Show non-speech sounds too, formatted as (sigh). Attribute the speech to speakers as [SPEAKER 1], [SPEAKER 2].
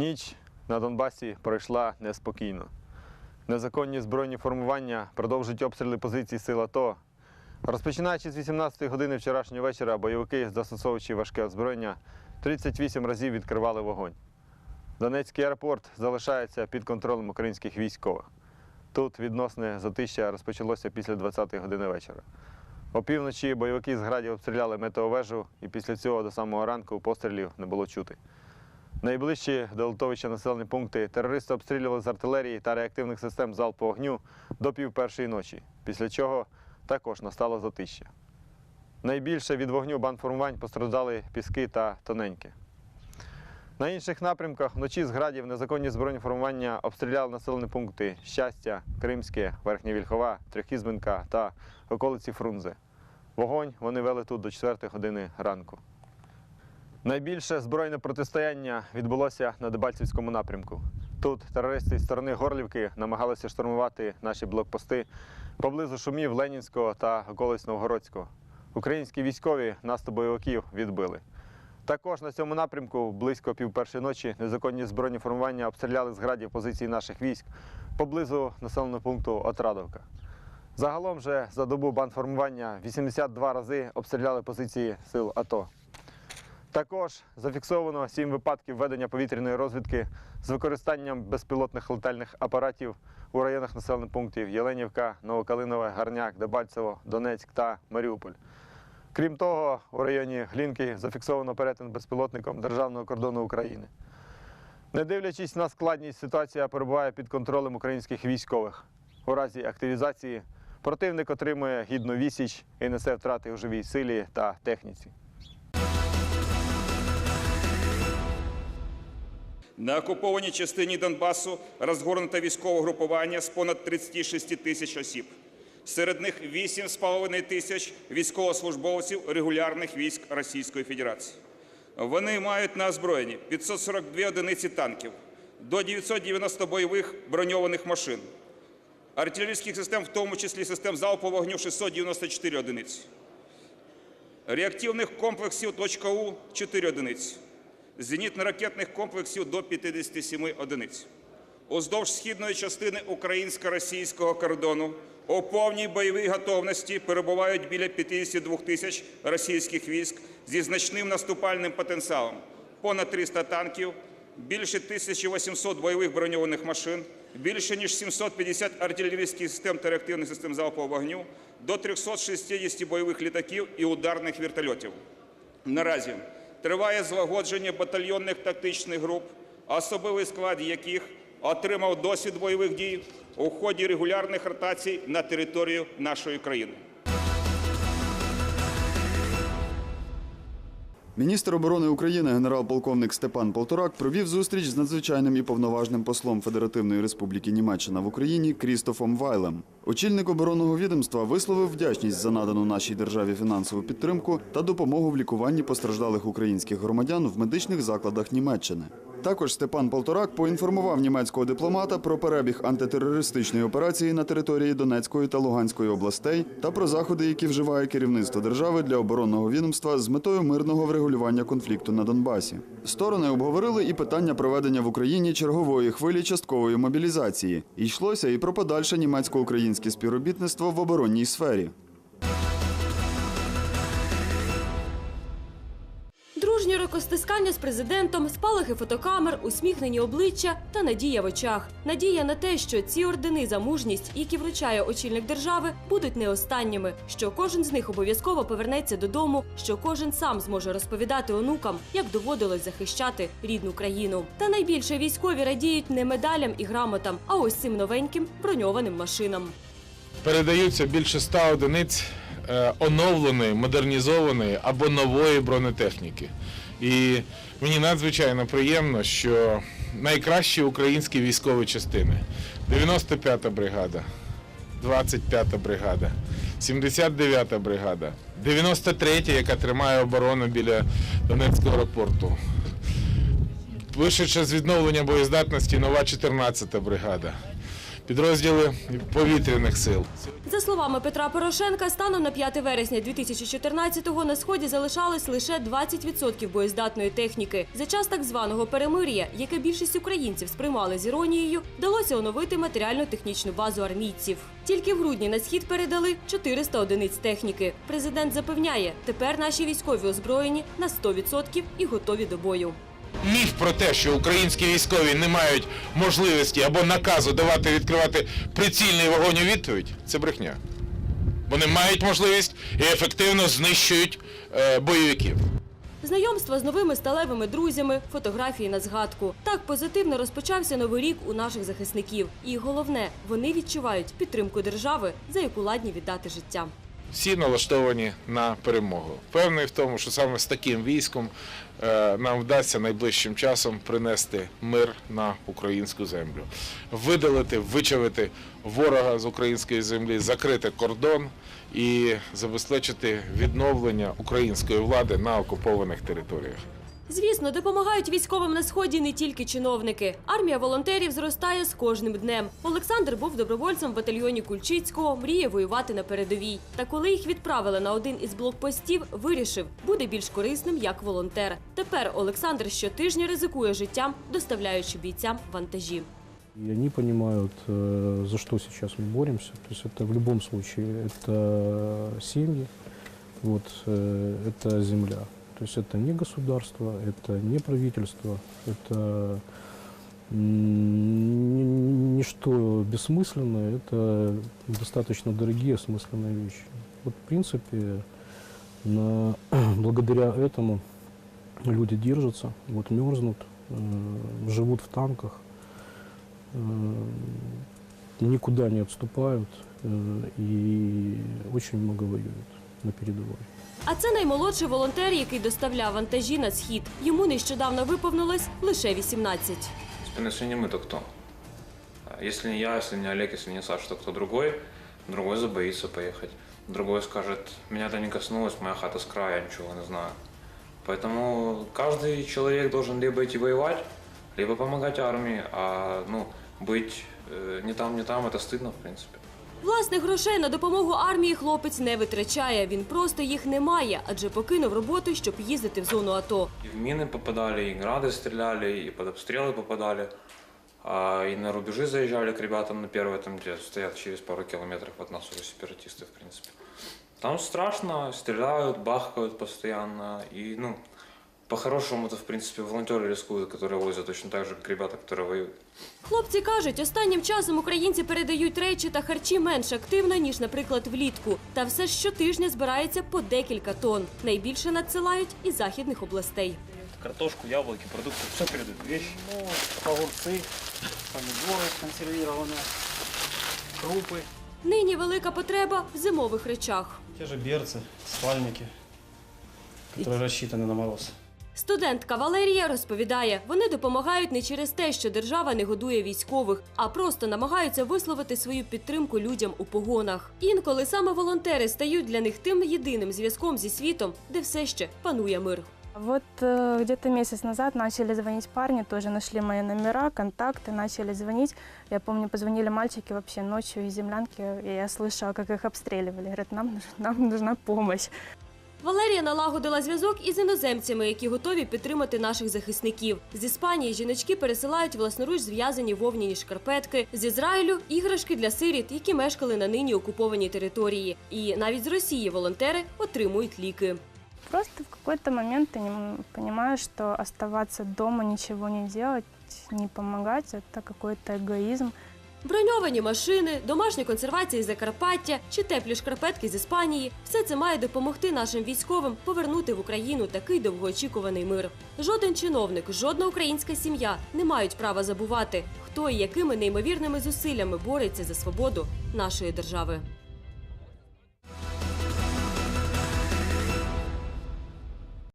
[SPEAKER 1] Ніч на Донбасі пройшла неспокійно. Незаконні збройні формування продовжують обстріли позицій сил АТО. Розпочинаючи з 18 години вчорашнього вечора, бойовики, застосовуючи важке озброєння, 38 разів відкривали вогонь. Донецький аеропорт залишається під контролем українських військових. Тут відносне затища розпочалося після 20 години вечора. Опівночі бойовики з градів обстріляли метеовежу, і після цього до самого ранку пострілів не було чути. Найближчі до Литовища населені пункти терористи обстрілювали з артилерії та реактивних систем залпового вогню до пів ночі, після чого також настало затища. Найбільше від вогню бандформувань постраждали піски та тоненьке. На інших напрямках вночі з градів незаконні збройні формування обстріляли населені пункти Щастя, Кримське, Верхня Вільхова, Трьохізбинка та околиці Фрунзе. Вогонь вони вели тут до 4 години ранку. Найбільше збройне протистояння відбулося на Дебальцівському напрямку. Тут терористи з сторони Горлівки намагалися штурмувати наші блокпости поблизу шумів Ленінського та околиць Новгородського. Українські військові наступ бойовиків відбили. Також на цьому напрямку близько півпершої ночі незаконні збройні формування обстріляли з градів позиції наших військ поблизу населеного пункту Отрадовка. Загалом же за добу бандформування 82 рази обстріляли позиції сил АТО. Також зафіксовано сім випадків ведення повітряної розвідки з використанням безпілотних летальних апаратів у районах населених пунктів Єленівка, Новокалинове, Гарняк, Дебальцево, Донецьк та Маріуполь. Крім того, у районі Глінки зафіксовано перетин безпілотником державного кордону України. Не дивлячись на складність, ситуація перебуває під контролем українських військових. У разі активізації противник отримує гідну відсіч і несе втрати у живій силі та техніці.
[SPEAKER 2] На окупованій частині Донбасу розгорнуто військове групування з понад 36 тисяч осіб. Серед них 8,5 тисяч військовослужбовців регулярних військ Російської Федерації. Вони мають на озброєнні 542 одиниці танків, до 990 бойових броньованих машин, артилерійських систем, в тому числі систем залпового вогню 694 одиниці, реактивних комплексів «У» – 4 одиниці, зенітно-ракетних комплексів до 57 одиниць. Уздовж східної частини українсько-російського кордону у повній бойовій готовності перебувають біля 52 тисяч російських військ зі значним наступальним потенціалом, понад 300 танків, більше 1800 бойових броньованих машин, більше ніж 750 артилерійських систем та реактивних систем залпового вогню, до 360 бойових літаків і ударних вертольотів. Наразі триває злагодження батальйонних тактичних груп, особовий склад яких отримав досвід бойових дій у ході регулярних ротацій на територію нашої країни.
[SPEAKER 3] Міністр оборони України генерал-полковник Степан Полторак провів зустріч з надзвичайним і повноважним послом Федеративної Республіки Німеччина в Україні Крістофом Вайлем. Очільник оборонного відомства висловив вдячність за надану нашій державі фінансову підтримку та допомогу в лікуванні постраждалих українських громадян в медичних закладах Німеччини. Також Степан Полторак поінформував німецького дипломата про перебіг антитерористичної операції на території Донецької та Луганської областей та про заходи, які вживає керівництво держави для оборонного відомства з метою мирного врегулювання конфлікту на Донбасі. Сторони обговорили і питання проведення в Україні чергової хвилі часткової мобілізації. Йшлося і про подальше німецько-українське співробітництво в оборонній сфері.
[SPEAKER 4] Рукостискання з президентом, спалахи фотокамер, усміхнені обличчя та надія в очах. Надія на те, що ці ордени за мужність, які вручає очільник держави, будуть не останніми. Що кожен з них обов'язково повернеться додому, що кожен сам зможе розповідати онукам, як доводилось захищати рідну країну. Та найбільше військові радіють не медалям і грамотам, а ось цим новеньким броньованим машинам.
[SPEAKER 5] передаються більше 100 одиниць е, оновленої, модернізованої або нової бронетехніки. І мені надзвичайно приємно, що найкращі українські військові частини 95-та бригада, 25-та бригада, 79-та бригада, 93-я, яка тримає оборону біля Донецького аеропорту. Вишедша з відновлення боєздатності нова 14-та бригада. Підрозділи повітряних сил.
[SPEAKER 4] За словами Петра Порошенка, станом на 5 вересня 2014-го на сході залишалось лише 20% боєздатної техніки. За час так званого перемир'я, яке більшість українців сприймали з іронією, вдалося оновити матеріально-технічну базу армійців. Тільки в грудні на схід передали 400 одиниць техніки. Президент запевняє, тепер наші військові озброєні на 100% і готові до бою.
[SPEAKER 5] Міф про те, що українські військові не мають можливості або наказу давати відкривати прицільний вогонь у відповідь це брехня. Вони мають можливість і ефективно знищують е, бойовиків.
[SPEAKER 4] Знайомство з новими сталевими друзями, фотографії на згадку. Так позитивно розпочався новий рік у наших захисників. І головне, вони відчувають підтримку держави, за яку ладні віддати життя.
[SPEAKER 5] Всі налаштовані на перемогу. Впевнений в тому, що саме з таким військом е, нам вдасться найближчим часом принести мир на українську землю, видалити, вичавити ворога з української землі, закрити кордон і забезпечити відновлення української влади на окупованих територіях.
[SPEAKER 4] Звісно, допомагають військовим на сході не тільки чиновники. Армія волонтерів зростає з кожним днем. Олександр був добровольцем в батальйоні Кульчицького, мріє воювати на передовій. Та коли їх відправили на один із блокпостів, вирішив, буде більш корисним як волонтер. Тепер Олександр щотижня ризикує життям, доставляючи бійцям вантажі.
[SPEAKER 6] И они понимают, э, за что сейчас мы боремся. То есть это в любом случае это семьи, вот, э, это земля. То есть это не государство, это не правительство, это ничто бессмысленное, это достаточно дорогие смысленные вещи. Вот в принципе на, (clears throat) благодаря этому люди держатся, вот мерзнут, э, живут в танках, э, никуда не отступают э, и очень много воюют на передовой.
[SPEAKER 4] А це наймолодший волонтер, який доставляв вантажі на схід. Йому нещодавно виповнилось лише 18.
[SPEAKER 7] В принципе, если не мы, то кто? А Если не я, если не Олег, если не Саша, то кто другой? Другой забоится поехать. Другой скажет, меня это не коснулось, моя хата с края, я ничего не знаю. Поэтому каждый человек должен либо идти воевать, либо помогать армии, а ну, быть э, не там, не там, это стыдно, в принципе.
[SPEAKER 4] Власних грошей на допомогу армії хлопець не витрачає. Він просто їх не має, адже покинув роботу, щоб їздити в зону АТО.
[SPEAKER 7] И в мины попадали, и грады стреляли, и под обстрелы попадали. А, и на рубежи заезжали к ребятам на первое, там, где стоят через пару километров от нас уже сепаратисты, в принципе. Там страшно, стреляют, бахкают постоянно. И, ну, по-хорошему-то, в принципе, волонтеры рискуют, которые возят точно так же, как ребята, которые воюют.
[SPEAKER 4] Хлопці кажуть, останнім часом українці передають речі та харчі менш активно, ніж, наприклад, влітку. Та все ж щотижня збирається по декілька тонн. Найбільше надсилають із західних областей.
[SPEAKER 8] картошку, яблоки, продукты, все передают. Вещи, ну, огурцы, помидоры консервированные, крупы,
[SPEAKER 4] Нині велика потреба в зимових речах.
[SPEAKER 8] те же берцы, спальники, которые рассчитаны на мороз.
[SPEAKER 4] Студентка Валерія розповідає, вони допомагають не через те, що держава не годує військових, а просто намагаються висловити свою підтримку людям у погонах. Інколи саме волонтери стають для них тим єдиним зв'язком зі світом, де все ще панує мир.
[SPEAKER 9] Вот э, где-то месяц назад начали звонить парни, тоже нашли мои номера, контакты, начали звонить. Я помню, позвонили мальчики вообще ночью из землянки, и я слышала, как их обстреливали. Говорят, нам, нуж- нам нужна помощь.
[SPEAKER 4] Валерія налагодила зв'язок із іноземцями, які готові підтримати наших захисників. З Іспанії жіночки пересилають власноруч зв'язані вовняні шкарпетки, з Ізраїлю іграшки для сиріт, які мешкали на нині окупованій території. І навіть з Росії волонтери отримують ліки.
[SPEAKER 9] Просто в какой-то момент ты не- понимаешь, что оставаться дома, ничего не делать, не помогать, это какой-то эгоизм.
[SPEAKER 4] Броньовані машини, домашня консервація із Закарпаття чи теплі шкарпетки з Іспанії все це має допомогти нашим військовим повернути в Україну такий довгоочікуваний мир. Жоден чиновник, жодна українська сім'я не мають права забувати, хто і якими неймовірними зусиллями бореться за свободу нашої держави.